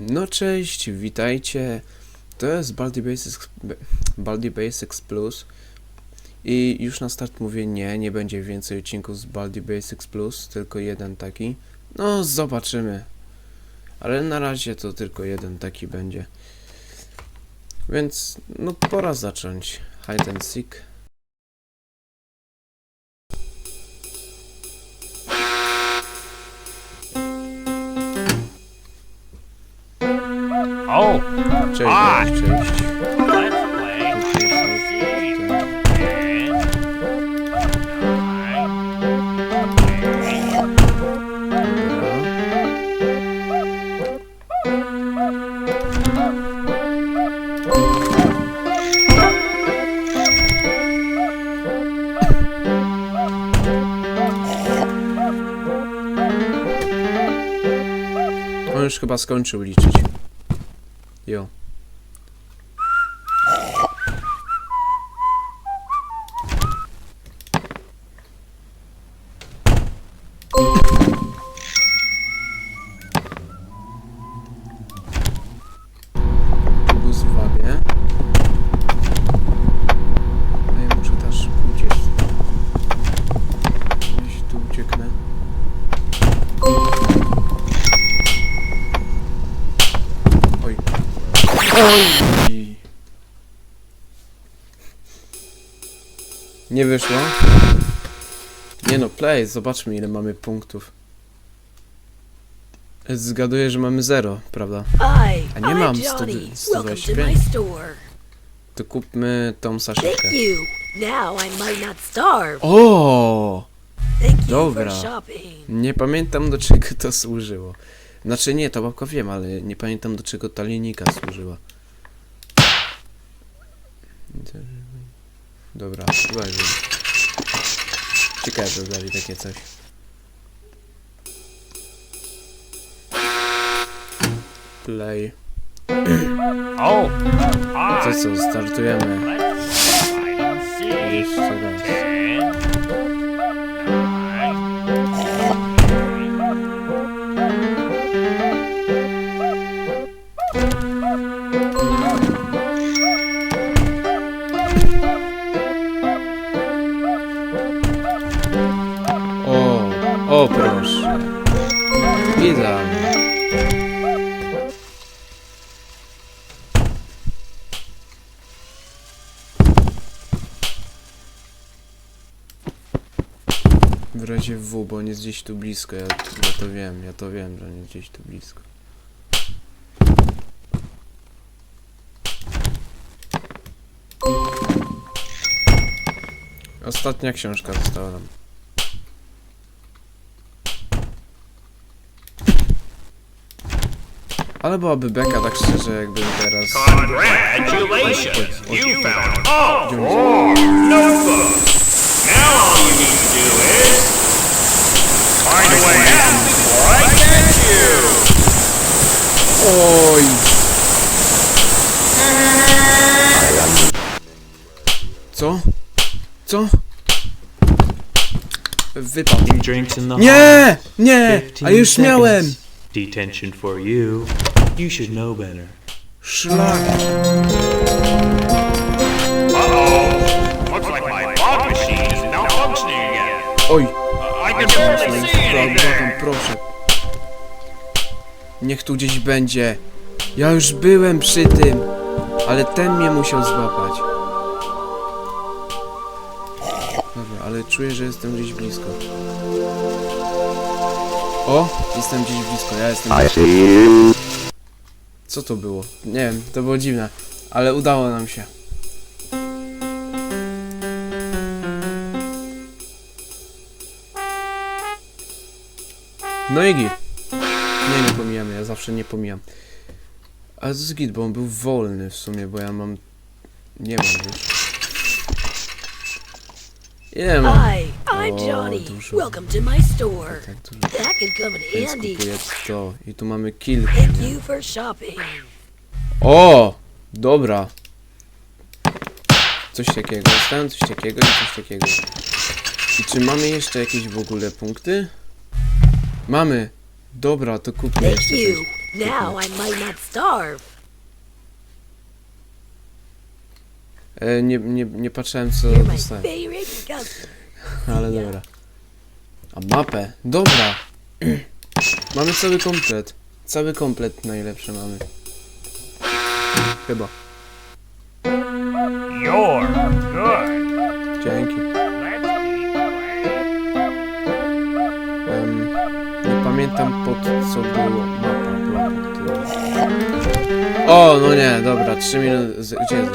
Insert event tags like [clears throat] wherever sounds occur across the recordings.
No cześć, witajcie. To jest Baldi Basics, Baldi Basics Plus. I już na start mówię nie, nie będzie więcej odcinków z Baldi Basics Plus, tylko jeden taki. No, zobaczymy. Ale na razie to tylko jeden taki będzie. Więc, no, pora zacząć. Hide and seek. Oh, Cześć, A! cześć. let's play Dobra. On już chyba skończył liczyć. Jo. Oj! Nie wyszło? Nie no, play, zobaczmy ile mamy punktów. Zgaduję, że mamy 0, prawda? A nie mam Johnny. stu- Welcome to 125. my store. To kupmy tą starve. O! Dobra. Nie pamiętam do czego to służyło. Znaczy nie, to babka wiem, ale nie pamiętam do czego ta linijka służyła. Dobra, weźmy. Ciekawe, że dali takie coś. Play. Oh, No to co, startujemy. Jeszcze raz. O proszę. W razie W, bo on jest gdzieś tu blisko, ja, ja to wiem, ja to wiem, że on jest gdzieś tu blisko. Ostatnia książka została nam. Ale byłaby beka, tak szczerze, jakbym teraz... Congratulations! You found all four notebooks. Now all you need to do is find a way out before I catch you. Oj! Co? Co? Wypadł. Few drinks in the hall. Nie! Nie! 15 A już miałem! Detention for you. You should know better. Szlak! Uh-oh. Looks like my fog machine is malfunctioning again. Oj! I can barely see anything. proszę. Niech tu gdzieś będzie. Ja już byłem przy tym, ale ten mnie musiał złapać. Dobra, ale czuję, że jestem gdzieś blisko. O, jestem gdzieś blisko, ja jestem. Co to było? Nie wiem, to było dziwne, ale udało nam się. No i git. Nie, nie pomijamy, ja zawsze nie pomijam. A jest git, bo on był wolny w sumie, bo ja mam... Nie mam już. Ile? Hi, I'm Oh, Johnny. dużo. Welcome to my store. Tak, tu, That can come in więc handy. kupuję to. I tu mamy kilka, Thank nie? you for shopping. O! Dobra. Coś takiego. Dostałem coś takiego i coś takiego. I czy mamy jeszcze jakieś w ogóle punkty? Mamy. Dobra, to kupmy Thank jeszcze you. Now I might not starve. E, nie, nie, nie patrzyłem co dostałem, ale dobra. A mapę, dobra. [clears throat] mamy cały komplet. Cały komplet najlepszy mamy. Chyba. You're good. Dzięki. Em, nie pamiętam pod co było mapa. tym. O, no nie, dobra, 3 minuty. z- Gdzie jest?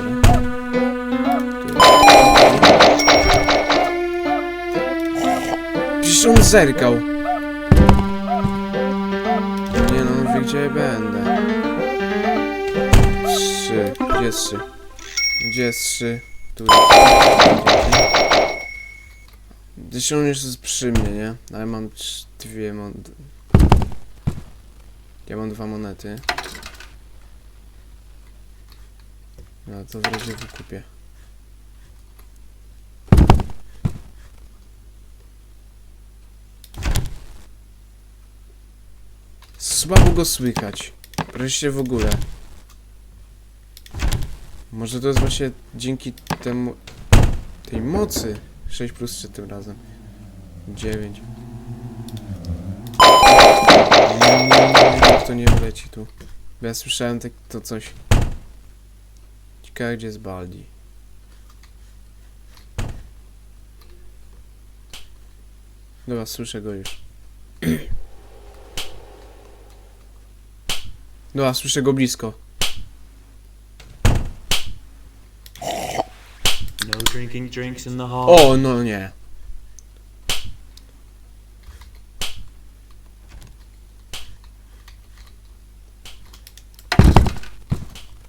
Przecież zerkał. Nie no, wie gdzie będę. 3. Gdzie jest 3? Gdzie jest 3? Tu jest. Zresztą on jest przy mnie, nie? Ale mam dwie mon... Ja mam dwa monety. No to w razie wykupię. Słabo go słychać. Wreszcie w ogóle. Może to jest właśnie dzięki temu... tej mocy. 6 plus 3 tym razem. 9. Nikt to nie wleci tu. Bo ja słyszałem tak, to coś. Ciekawe gdzie jest Baldi. Dobra, słyszę go już. [clears throat] Dobra, słyszę go blisko. No drinking drinks in the hall. O, no nie.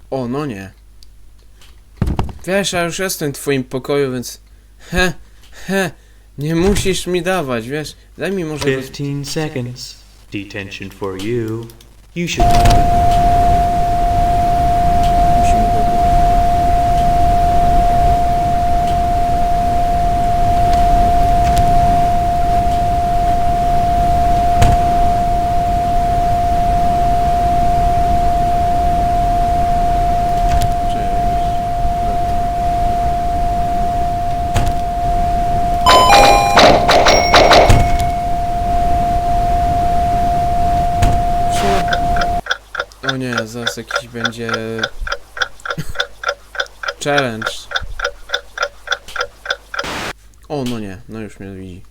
O, no nie. Wiesz, ja już jestem w twoim pokoju, więc... He, he, nie musisz mi dawać, wiesz? Daj mi może... roz- 15 seconds. Detention for you. You should Nie, zaraz jakiś będzie... Challenge. O, no nie, no już mnie widzi.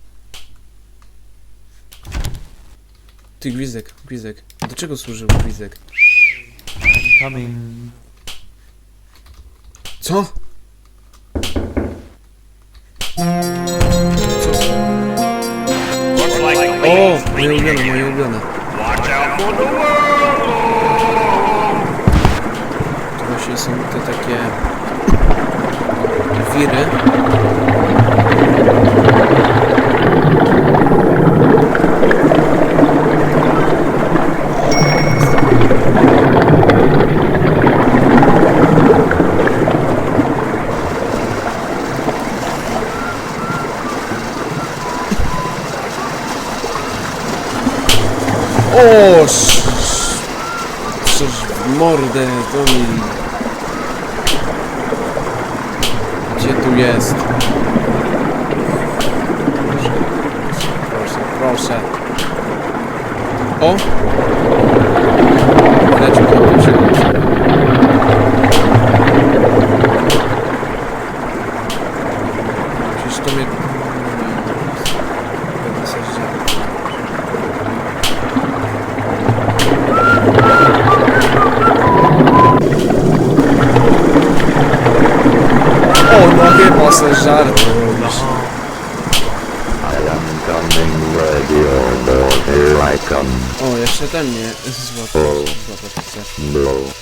Ty gwizdek, gwizdek. Do czego służył gwizdek? I'm coming. Co? O, moje ulubione, moje ulubione. Watch out for the world. Właśnie są te takie... Wiry. O, Przecież mordę mi... Gdzie tu jest? Proszę, proszę. O! Lecił do here I come. O, jeszcze ten mnie złapał. Złapać chce. Blow.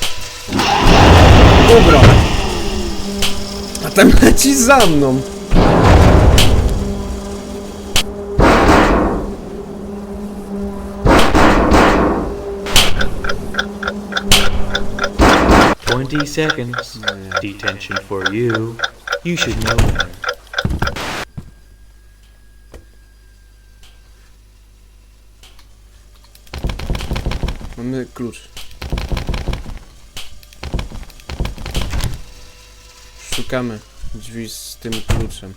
Dobra. A ten leci za mną. Twenty seconds. Detention for you. You should know better. Mamy klucz. Szukamy drzwi z tym kluczem.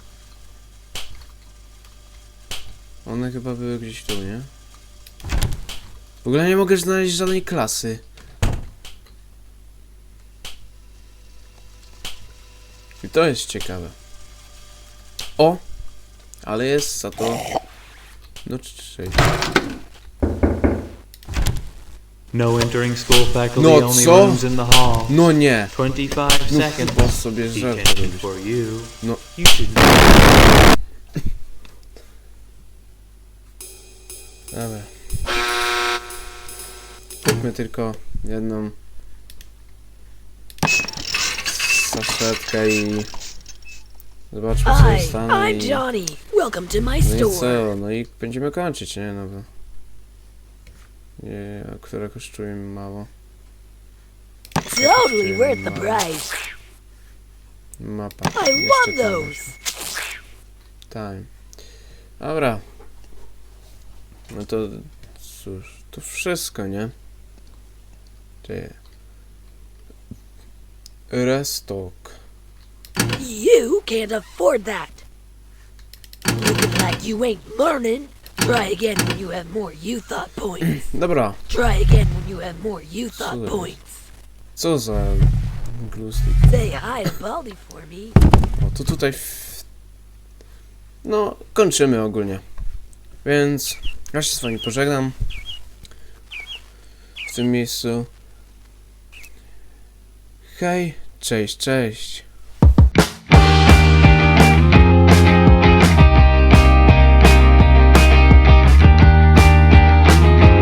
One chyba były gdzieś tu, nie? W ogóle nie mogę znaleźć żadnej klasy. I to jest ciekawe. O! Ale jest za to... No cześć. No entering school faculty, No only co? rooms in the hall. No nie! 25 No seconds. chyba sobie you. No. [laughs] Dobra. Kupmy tylko jedną saszetkę i zobaczmy co Hi, zostanie I'm i... Johnny. Welcome to my No i store. co? No i będziemy kończyć, nie? No bo... Nie, które kosztują mało. Totally worth the price. Mapa. I Jeszcze love tam. those. Tak. Dobra. No to cóż, to wszystko, nie? Ty. Restock. You can't afford that. Looking like you ain't learning. Try again when you have more you thought points. [clears throat] Dobra, Try again when you have more you thought points. co za glustik. Say hi to Baldy for me. O, to tutaj... W... No, kończymy ogólnie. Więc ja się z wami pożegnam. W tym miejscu. Hej, cześć, cześć.